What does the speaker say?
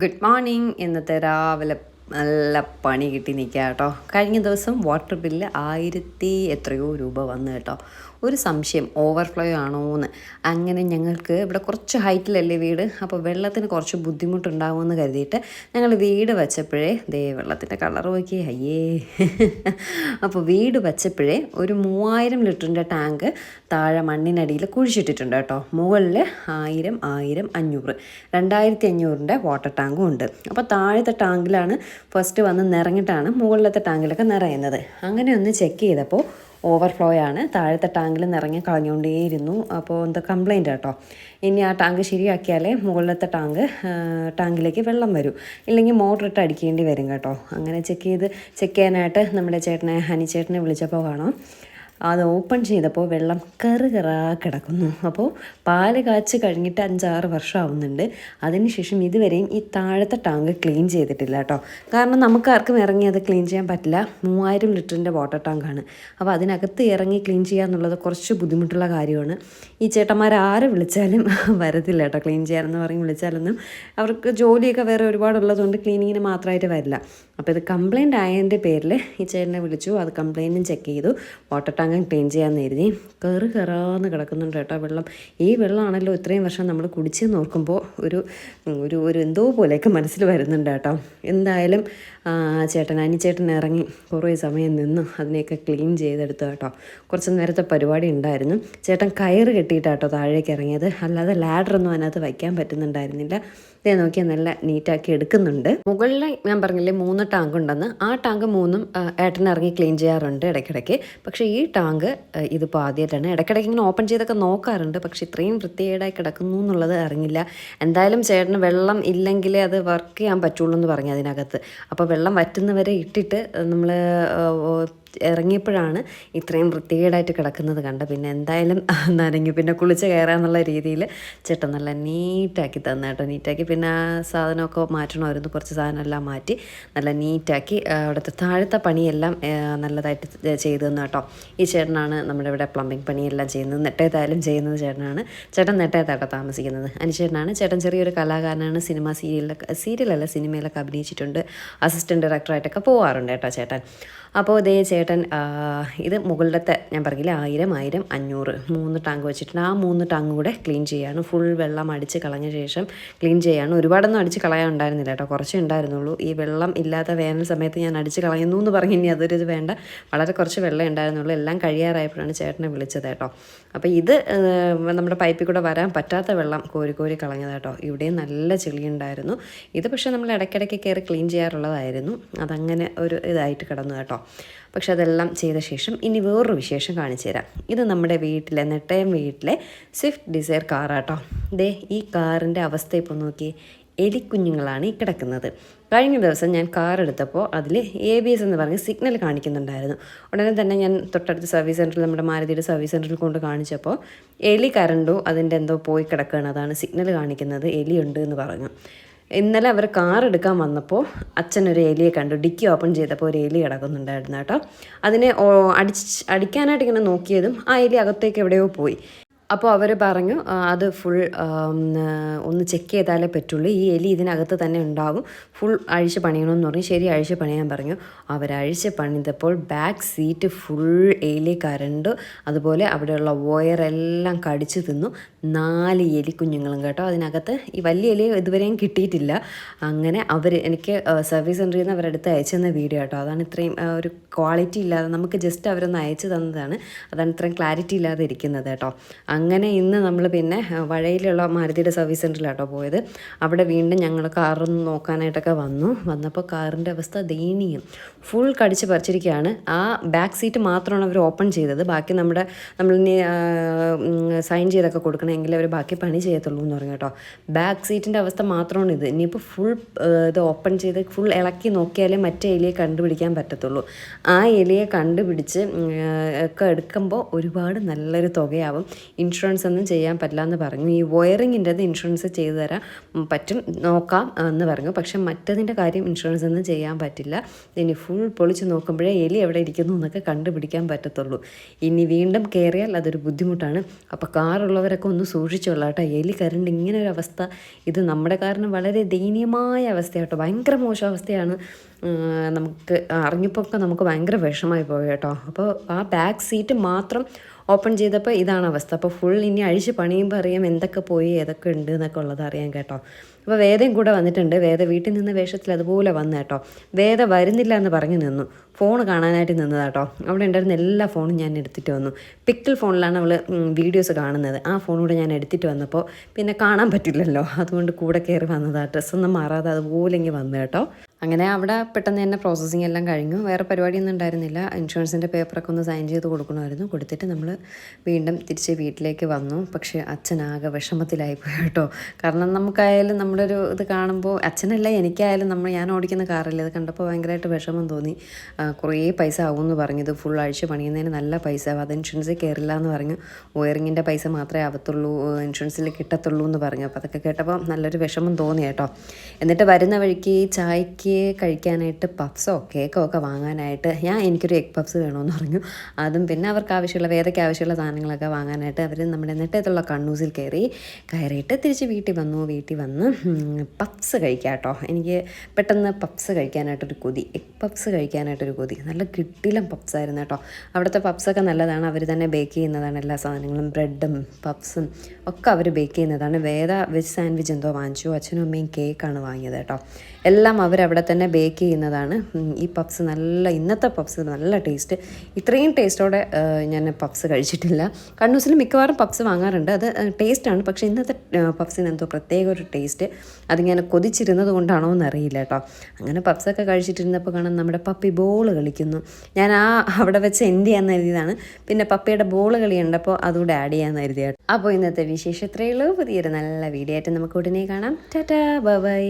Good morning ഇന്നത്തെ രാവിലെ നല്ല പണി കിട്ടി നിൽക്കുക കേട്ടോ. കഴിഞ്ഞ ദിവസം വാട്ടർ ബില്ല് ആയിരത്തി എത്രയോ രൂപ വന്നു കേട്ടോ. ഒരു സംശയം ഓവർഫ്ലോ ആണോ എന്ന് അങ്ങനെ ഞങ്ങൾക്ക് ഇവിടെ കുറച്ച് ഹൈറ്റിലല്ലേ വീട്? അപ്പോൾ വെള്ളത്തിന് കുറച്ച് ബുദ്ധിമുട്ടുണ്ടാകുമെന്ന് കരുതിയിട്ട് ഞങ്ങൾ വീട് വച്ചപ്പോഴേ ദേ വെള്ളത്തിന്റെ കളർ നോക്കി അയ്യേ. അപ്പോൾ വീട് വച്ചപ്പോഴേ ഒരു മൂവായിരം ലിറ്ററിന്റെ ടാങ്ക് താഴെ മണ്ണിനടിയിൽ കുഴിച്ചിട്ടിട്ടുണ്ട് കേട്ടോ. മുകളിൽ ആയിരം ആയിരം അഞ്ഞൂറ്. രണ്ടായിരത്തി അഞ്ഞൂറിന്റെ വാട്ടർ ടാങ്കും ഉണ്ട്. അപ്പോൾ താഴത്തെ ടാങ്കിലാണ് ഫസ്റ്റ് വന്ന് നിറഞ്ഞിട്ടാണ് മുകളിലത്തെ ടാങ്കിലൊക്കെ നിറയുന്നത്. അങ്ങനെ ഒന്ന് ചെക്ക് ചെയ്തപ്പോൾ ഓവർഫ്ലോ ആണ് താഴത്തെ ടാങ്കിൽ നിറങ്ങി കളഞ്ഞുകൊണ്ടേയിരുന്നു. അപ്പോൾ എന്താ കംപ്ലൈന്റ് കേട്ടോ ഇനി ആ ടാങ്ക് ശരിയാക്കിയാലേ മുകളിലത്തെ ടാങ്ക് ടാങ്കിലേക്ക് വെള്ളം വരും. ഇല്ലെങ്കിൽ മോട്ടർ ഇട്ട് അടിക്കേണ്ടി വരും കേട്ടോ. അങ്ങനെ ചെക്ക് ചെയ്ത് ചെക്ക് ചെയ്യാനായിട്ട് നമ്മുടെ ചേട്ടനെ ഹനി ചേട്ടനെ വിളിച്ചപ്പോൾ കാണാം. അത് ഓപ്പൺ ചെയ്തപ്പോൾ വെള്ളം കറ് കറാ കിടക്കുന്നു. അപ്പോൾ പാൽ കാച്ച് കഴിഞ്ഞിട്ട് അഞ്ചാറ് വർഷം ആവുന്നുണ്ട് അതിനുശേഷം ഇതുവരെയും ഈ താഴത്തെ ടാങ്ക് ക്ലീൻ ചെയ്തിട്ടില്ല കേട്ടോ. കാരണം നമുക്ക് ആർക്കും ഇറങ്ങി അത് ക്ലീൻ ചെയ്യാൻ പറ്റില്ല. മൂവായിരം ലിറ്ററിന്റെ വാട്ടർ ടാങ്കാണ്. അപ്പോൾ അതിനകത്ത് ഇറങ്ങി ക്ലീൻ ചെയ്യുക എന്നുള്ളത് കുറച്ച് ബുദ്ധിമുട്ടുള്ള കാര്യമാണ്. ഈ ചേട്ടന്മാർ ആരെ വിളിച്ചാലും വരത്തില്ല കേട്ടോ. ക്ലീൻ ചെയ്യാനെന്ന് പറഞ്ഞ് വിളിച്ചാലൊന്നും അവർക്ക് ജോലിയൊക്കെ വേറെ ഒരുപാടുള്ളതുകൊണ്ട് ക്ലീനിങ്ങിന് മാത്രമായിട്ട് വരില്ല. അപ്പോൾ ഇത് കംപ്ലൈന്റ് ആയതിന്റെ പേരിൽ ഈ ചേട്ടനെ വിളിച്ചു. അത് കംപ്ലൈന്റും ചെക്ക് ചെയ്തു. വാട്ടർ ടാങ്കും ക്ലീൻ ചെയ്യാൻ എഴുതി കയറി കയറാന്ന് കിടക്കുന്നുണ്ട് കേട്ടോ വെള്ളം. ഈ വെള്ളമാണല്ലോ ഇത്രയും വർഷം നമ്മൾ കുടിച്ചെന്ന് ഓർക്കുമ്പോൾ ഒരു ഒരു ഒരു എന്തോ പോലെയൊക്കെ മനസ്സിൽ വരുന്നുണ്ട് കേട്ടോ. എന്തായാലും ചേട്ടൻ അനിച്ചേട്ടൻ ഇറങ്ങി കുറേ സമയം നിന്ന് അതിനെയൊക്കെ ക്ലീൻ ചെയ്തെടുത്തു കേട്ടോ. കുറച്ച് നേരത്തെ പരിപാടി ഉണ്ടായിരുന്നു. ചേട്ടൻ കയറ് കെട്ടിയിട്ടാട്ടോ താഴേക്ക് ഇറങ്ങിയത്. അല്ലാതെ ലാഡറൊന്നും അതിനകത്ത് വയ്ക്കാൻ പറ്റുന്നുണ്ടായിരുന്നില്ല. ഇതേ നോക്കിയാൽ നല്ല നീറ്റാക്കി എടുക്കുന്നുണ്ട്. മുകളിൽ ഞാൻ പറഞ്ഞില്ലേ മൂന്ന് ടാങ്ക് ഉണ്ടെന്ന്. ആ ടാങ്ക് മൂന്നും ഏട്ടനിറങ്ങി ക്ലീൻ ചെയ്യാറുണ്ട് ഇടയ്ക്കിടയ്ക്ക്. പക്ഷേ ഈ ടാങ്ക് ഇതിപ്പോൾ ആദ്യമായിട്ടാണ് ഇടയ്ക്കിടയ്ക്ക് ഇങ്ങനെ ഓപ്പൺ ചെയ്തൊക്കെ നോക്കാറുണ്ട്. പക്ഷേ ഇത്രയും വൃത്തികേടായി കിടക്കുന്നു എന്നുള്ളത് അറിഞ്ഞില്ല. എന്തായാലും ചേട്ടന് വെള്ളം ഇല്ലെങ്കിലേ അത് വർക്ക് ചെയ്യാൻ പറ്റുള്ളൂ എന്ന് പറഞ്ഞു അതിനകത്ത്. അപ്പോൾ വെള്ളം വറ്റുന്നവരെ ഇട്ടിട്ട് നമ്മൾ ഇറങ്ങിയപ്പോഴാണ് ഇത്രയും വൃത്തികേടായിട്ട് കിടക്കുന്നത് കണ്ട പിന്നെ എന്തായാലും നനഞ്ഞു. പിന്നെ കുളിച്ച് കയറാന്നുള്ള രീതിയിൽ ചേട്ടൻ നല്ല നീറ്റാക്കി തന്നു കേട്ടോ. നീറ്റാക്കി പിന്നെ ആ സാധനമൊക്കെ മാറ്റണമായിരുന്നു കുറച്ച് സാധനമെല്ലാം മാറ്റി നല്ല നീറ്റാക്കി അവിടുത്തെ താഴത്തെ പണിയെല്ലാം നല്ലതായിട്ട് ചെയ്തു തന്നു കേട്ടോ. ഈ ചേട്ടനാണ് നമ്മുടെ ഇവിടെ പ്ലംബിംഗ് പണിയെല്ലാം ചെയ്യുന്നത്. നെട്ടേത്തായാലും ചെയ്യുന്നത് ചേട്ടനാണ്. ചേട്ടൻ നെട്ടേത്താട്ടോ താമസിക്കുന്നത്. അനുചേട്ടനാണ്. ചേട്ടൻ ചെറിയൊരു കലാകാരനാണ്. സിനിമ സീരിയലിലൊക്കെ സീരിയലല്ല സിനിമയിലൊക്കെ അഭിനയിച്ചിട്ടുണ്ട്. അസിസ്റ്റന്റ് ഡയറക്ടറായിട്ടൊക്കെ പോവാറുണ്ട് കേട്ടോ ചേട്ടൻ. അപ്പോൾ ഇതേ ചേട്ടൻ ഇത് മുകളിലത്തെ ഞാൻ പറഞ്ഞില്ല ആയിരം ആയിരം അഞ്ഞൂറ് മൂന്ന് ടാങ്ക് വെച്ചിട്ടുണ്ട്. ആ മൂന്ന് ടാങ്ക് കൂടെ ക്ലീൻ ചെയ്യാണ്. ഫുൾ വെള്ളം അടിച്ച് കളഞ്ഞ ശേഷം ക്ലീൻ ചെയ്യാണ്. ഒരുപാടൊന്നും അടിച്ച് കളയാൻ ഉണ്ടായിരുന്നില്ല കേട്ടോ കുറച്ചേ ഉണ്ടായിരുന്നുള്ളൂ. ഈ വെള്ളം ഇല്ലാത്ത വേനൽ സമയത്ത് ഞാൻ അടിച്ച് കളയുന്നു എന്ന് പറഞ്ഞ് ഇനി അതൊരു ഇത് വേണ്ട. വളരെ കുറച്ച് വെള്ളം ഉണ്ടായിരുന്നുള്ളൂ. എല്ലാം കഴിയാറായപ്പോഴാണ് ചേട്ടനെ വിളിച്ചത് കേട്ടോ. അപ്പോൾ ഇത് നമ്മുടെ പൈപ്പിൽ കൂടെ വരാൻ പറ്റാത്ത വെള്ളം കോരി കോരി കളഞ്ഞത് കേട്ടോ. ഇവിടെയും നല്ല ചെളി ഉണ്ടായിരുന്നു. ഇത് പക്ഷേ നമ്മൾ ഇടയ്ക്കിടയ്ക്ക് കയറി ക്ലീൻ ചെയ്യാറുള്ളതായിരുന്നു. അതങ്ങനെ ഒരു ഇതായിട്ട് കിടന്നു കേട്ടോ. പക്ഷെ അതെല്ലാം ചെയ്ത ശേഷം ഇനി വേറൊരു വിശേഷം കാണിച്ചു തരാം. ഇത് നമ്മുടെ വീട്ടിലെ നെട്ടയം വീട്ടിലെ സ്വിഫ്റ്റ് ഡിസയർ കാറാട്ടോ ദേ ഈ കാറിന്റെ അവസ്ഥ ഇപ്പോൾ നോക്കി. എലിക്കുഞ്ഞുങ്ങളാണ് ഈ കിടക്കുന്നത്. കഴിഞ്ഞ ദിവസം ഞാൻ കാർ എടുത്തപ്പോൾ അതിൽ എ ബി എസ് എന്ന് പറഞ്ഞ് സിഗ്നൽ കാണിക്കുന്നുണ്ടായിരുന്നു. ഉടനെ തന്നെ ഞാൻ തൊട്ടടുത്ത സർവീസ് സെന്ററിൽ നമ്മുടെ മാരുതിയുടെ സർവീസ് സെന്ററിൽ കൊണ്ട് കാണിച്ചപ്പോൾ എലി കരണ്ടു അതിന്റെ എന്തോ പോയി കിടക്കുകയാണ്. അതാണ് സിഗ്നൽ കാണിക്കുന്നത്. എലിയുണ്ട് എന്ന് പറഞ്ഞു. ഇന്നലെ അവർ കാർ എടുക്കാൻ വന്നപ്പോൾ അച്ഛൻ ഒരു എലിയെ കണ്ടു. ഡിക്കി ഓപ്പൺ ചെയ്തപ്പോൾ ഒരു എലി കിടക്കുന്നുണ്ടായിരുന്നു കേട്ടോ. അതിനെ അടിച്ച് അടിക്കാനായിട്ട് ഇങ്ങനെ നോക്കിയതും ആ എലി അകത്തേക്ക് എവിടെയോ പോയി. അപ്പോൾ അവർ പറഞ്ഞു അത് ഫുൾ ഒന്ന് ചെക്ക് ചെയ്താലേ പറ്റുള്ളൂ. ഈ എലി ഇതിനകത്ത് തന്നെ ഉണ്ടാകും. ഫുൾ അഴിച്ച് പണിയണമെന്ന് പറഞ്ഞു. ശരി അഴിച്ച് പണിയാൻ പറഞ്ഞു. അവർ അഴിച്ച് പണിതപ്പോൾ ബാക്ക് സീറ്റ് ഫുൾ എലി കരണ്ട് അതുപോലെ അവിടെയുള്ള വയറെല്ലാം കടിച്ചു തിന്നു. നാല് എലി കുഞ്ഞുങ്ങളും കേട്ടോ. അതിനകത്ത് ഈ വലിയ എലി ഇതുവരെയും കിട്ടിയിട്ടില്ല. അങ്ങനെ അവർ എനിക്ക് സർവീസ് സെന്ററിൽ നിന്ന് അവരെടുത്ത് അയച്ചു തന്ന വീഡിയോ കേട്ടോ. അതാണ് ഇത്രയും ഒരു ക്വാളിറ്റി ഇല്ലാതെ നമുക്ക് ജസ്റ്റ് അവരൊന്ന് അയച്ചു തന്നതാണ്. അതാണ് ഇത്രയും ക്ലാരിറ്റി ഇല്ലാതെ ഇരിക്കുന്നത് കേട്ടോ. അങ്ങനെ ഇന്ന് നമ്മൾ പിന്നെ വഴയിലുള്ള മാരുതിയുടെ സർവീസ് സെന്ററിലാട്ടോ പോയത്. അവിടെ വീണ്ടും ഞങ്ങൾ കാറൊന്ന് നോക്കാനായിട്ടൊക്കെ വന്നു. വന്നപ്പോൾ കാറിന്റെ അവസ്ഥ ദയനീയം. ഫുൾ കടിച്ച് പറിച്ചിരിക്കുകയാണ് ആ ബാക്ക് സീറ്റ് മാത്രമാണ് അവർ ഓപ്പൺ ചെയ്തത്. ബാക്കി നമ്മുടെ നമ്മൾ സൈൻ ചെയ്തൊക്കെ കൊടുക്കണമെങ്കിൽ അവർ ബാക്കി പണി ചെയ്യത്തുള്ളൂ എന്ന് പറഞ്ഞു കേട്ടോ. ബാക്ക് സീറ്റിന്റെ അവസ്ഥ മാത്രമാണ് ഇത്. ഇനിയിപ്പോൾ ഫുൾ ഇത് ഓപ്പൺ ചെയ്ത് ഫുൾ ഇളക്കി നോക്കിയാലേ മറ്റേ എലിയെ കണ്ടുപിടിക്കാൻ പറ്റത്തുള്ളൂ. ആ എലിയെ കണ്ടുപിടിച്ച് ഒക്കെ എടുക്കുമ്പോൾ ഒരുപാട് നല്ലൊരു തുകയാവും. ഇൻഷുറൻസ് ഒന്നും ചെയ്യാൻ പറ്റില്ല എന്ന് പറഞ്ഞു. ഈ വയറിങ്ങിന്റെത് ഇൻഷുറൻസ് ചെയ്തു തരാൻ പറ്റും നോക്കാം എന്ന് പറഞ്ഞു. പക്ഷെ മറ്റതിന്റെ കാര്യം ഇൻഷുറൻസ് ഒന്നും ചെയ്യാൻ പറ്റില്ല. ഇനി ഫുൾ പൊളിച്ച് നോക്കുമ്പോഴേ എലി എവിടെ ഇരിക്കുന്നു എന്നൊക്കെ കണ്ടുപിടിക്കാൻ പറ്റത്തുള്ളൂ. ഇനി വീണ്ടും കയറിയാൽ അതൊരു ബുദ്ധിമുട്ടാണ്. അപ്പോൾ കാറുള്ളവരൊക്കെ ഒന്ന് ഒന്ന് സൂക്ഷിച്ചോളാം കേട്ടോ. എലി കരണ്ട് ഇങ്ങനെ ഒരു അവസ്ഥ ഇത് നമ്മുടെ കാരണം വളരെ ദയനീയമായ അവസ്ഥ കേട്ടോ. ഭയങ്കര മോശം അവസ്ഥയാണ്. നമുക്ക് അറിഞ്ഞപ്പോൾ നമുക്ക് ഭയങ്കര വിഷമായി പോയി കേട്ടോ. അപ്പോൾ ആ ബാക്ക് സീറ്റ് മാത്രം ഓപ്പൺ ചെയ്തപ്പോൾ ഇതാണ് അവസ്ഥ. അപ്പോൾ ഫുൾ ഇനി അഴിച്ച് പണിയുമ്പോൾ അറിയാം എന്തൊക്കെ പോയി ഏതൊക്കെ ഉണ്ട് എന്നൊക്കെ ഉള്ളത് അറിയാം കേട്ടോ. അപ്പോൾ വേദയും കൂടെ വന്നിട്ടുണ്ട്. വേദ വീട്ടിൽ നിന്ന് വേഷത്തിൽ അതുപോലെ വന്നു കേട്ടോ. വേദ വരുന്നില്ല എന്ന് പറഞ്ഞു നിന്നു. ഫോൺ കാണാനായിട്ട് നിന്നത് നിന്നതാട്ടോ അവിടെ ഉണ്ടായിരുന്ന എല്ലാ ഫോണും ഞാൻ എടുത്തിട്ട് വന്നു. പിക്കൽ ഫോണിലാണ് അവൾ വീഡിയോസ് കാണുന്നത്. ആ ഫോണൂടെ ഞാൻ എടുത്തിട്ട് വന്നപ്പോൾ പിന്നെ കാണാൻ പറ്റില്ലല്ലോ. അതുകൊണ്ട് കൂടെ കയറി വന്നതാ. ഡ്രസ്സൊന്നും മാറാതെ അതുപോലെ ഇങ്ങനെ വന്നു കേട്ടോ. അങ്ങനെ അവിടെ പെട്ടെന്ന് തന്നെ പ്രോസസ്സിങ് എല്ലാം കഴിഞ്ഞു. വേറെ പരിപാടിയൊന്നും ഉണ്ടായിരുന്നില്ല. ഇൻഷുറൻസിന്റെ പേപ്പറൊക്കെ ഒന്ന് സൈൻ ചെയ്ത് കൊടുക്കണമായിരുന്നു. കൊടുത്തിട്ട് നമ്മൾ വീണ്ടും തിരിച്ച് വീട്ടിലേക്ക് വന്നു. പക്ഷേ അച്ഛനാകെ വിഷമത്തിലായി പോയി കേട്ടോ. കാരണം നമുക്കായാലും നമ്മുടെ ഒരു ഇത് കാണുമ്പോൾ അച്ഛനല്ല എനിക്കായാലും നമ്മൾ ഞാൻ ഓടിക്കുന്ന കാറല്ലേ അത് കണ്ടപ്പോൾ ഭയങ്കരമായിട്ട് വിഷമം തോന്നി. കുറേ പൈസ ആവുമെന്ന് പറഞ്ഞു. ഇത് ഫുൾ ആഴ്ച പണിയുന്നതിന് നല്ല പൈസ. ആവും അത് ഇൻഷുറൻസിൽ കയറില്ല എന്ന് പറഞ്ഞു. വയറിങ്ങിന്റെ പൈസ മാത്രമേ ആവത്തുള്ളൂ ഇൻഷുറൻസിൽ കിട്ടത്തുള്ളൂ എന്ന് പറഞ്ഞു. അപ്പോൾ അതൊക്കെ കേട്ടപ്പോൾ നല്ലൊരു വിഷമം തോന്നി കേട്ടോ. എന്നിട്ട് വരുന്ന വഴിക്ക് ചായക്ക് കഴിക്കാനായിട്ട് പഫ്സോ കേക്കോ ഒക്കെ വാങ്ങാനായിട്ട് ഞാൻ എനിക്കൊരു എഗ് പഫ്സ് വേണമെന്ന് പറഞ്ഞു. അതും പിന്നെ അവർക്ക് ആവശ്യമുള്ള വേദയ്ക്ക് ആവശ്യമുള്ള സാധനങ്ങളൊക്കെ വാങ്ങാനായിട്ട് അവർ നമ്മുടെ നെട്ടത്തുള്ള കണ്ണൂസിൽ കയറി കയറിയിട്ട് തിരിച്ച് വീട്ടിൽ വന്നു. വീട്ടിൽ വന്ന് പഫ്സ് കഴിക്കാം കേട്ടോ എനിക്ക് പെട്ടെന്ന് പഫ്സ് കഴിക്കാനായിട്ടൊരു കൊതി. എഗ് പഫ്സ് കഴിക്കാനായിട്ടൊരു കൊതി. നല്ല കിട്ടിലും പഫ്സ് ആയിരുന്നു കേട്ടോ. അവിടുത്തെ പഫ്സൊക്കെ നല്ലതാണ്. അവർ തന്നെ ബേക്ക് ചെയ്യുന്നതാണ് എല്ലാ സാധനങ്ങളും. ബ്രെഡും പഫ്സും ഒക്കെ അവർ ബേക്ക് ചെയ്യുന്നതാണ്. വേദ വെജ് സാൻഡ്വിച്ച് എന്തോ വാങ്ങിച്ചു. അച്ഛനും അമ്മയും കേക്കാണ് വാങ്ങിയത് കേട്ടോ. എല്ലാം അവരവിടെ തന്നെ ബേക്ക് ചെയ്യുന്നതാണ്. ഈ പഫ്സ് നല്ല ഇന്നത്തെ പഫ്സ് നല്ല ടേസ്റ്റ് ഇത്രയും ടേസ്റ്റോടെ ഞാൻ പഫ്സ് കഴിച്ചിട്ടില്ല. കണ്ണൂസിൽ മിക്കവാറും പഫ്സ് വാങ്ങാറുണ്ട്. അത് ടേസ്റ്റാണ് പക്ഷേ ഇന്നത്തെ പഫ്സിന് എന്തോ പ്രത്യേക ഒരു ടേസ്റ്റ് അതിങ്ങനെ കൊതിച്ചിരുന്നത് കൊണ്ടാണോ എന്നറിയില്ല കേട്ടോ. അങ്ങനെ പഫ്സൊക്കെ കഴിച്ചിട്ടിരുന്നപ്പോൾ കാണാൻ നമ്മുടെ പപ്പി ബോൾ കളിക്കുന്നു. ഞാൻ ആ അവിടെ വെച്ച് എന്ത് ചെയ്യാമെന്ന് എഴുതിയതാണ്. പിന്നെ പപ്പയുടെ ബോൾ കളിയുണ്ട് അപ്പോൾ അതുകൂടെ ആഡ് ചെയ്യാമെന്ന് എഴുതിയ അപ്പോൾ ഇന്നത്തെ വിശേഷം ഇത്രയേ ഉള്ളൂ. പുതിയൊരു നല്ല വീഡിയോ ആയിട്ട് നമുക്ക് ഉടനെ കാണാം. Tata bye